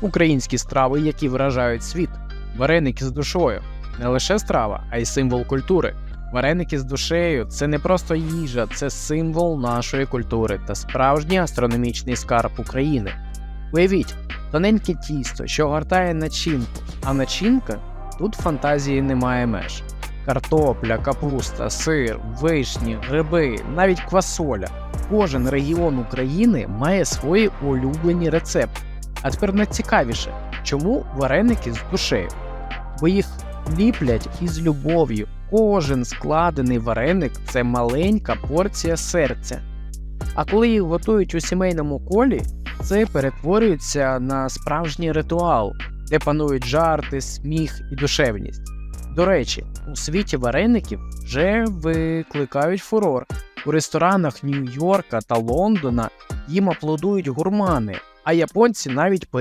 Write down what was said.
Українські страви, які вражають світ. Вареники з душою не лише страва, а й символ культури. Вареники з душею це не просто їжа, це символ нашої культури та справжній астрономічний скарб України. Уявіть, тоненьке тісто, що гортає начинку, а начинка тут фантазії немає меж. Картопля, капуста, сир, вишні, гриби, навіть квасоля. Кожен регіон України має свої улюблені рецепти. А тепер найцікавіше, чому вареники з душею? Бо їх ліплять із любов'ю. Кожен складений вареник це маленька порція серця. А коли їх готують у сімейному колі, це перетворюється на справжній ритуал, де панують жарти, сміх і душевність. До речі, у світі вареників вже викликають фурор. У ресторанах Нью-Йорка та Лондона їм аплодують гурмани, а японці навіть порівнюють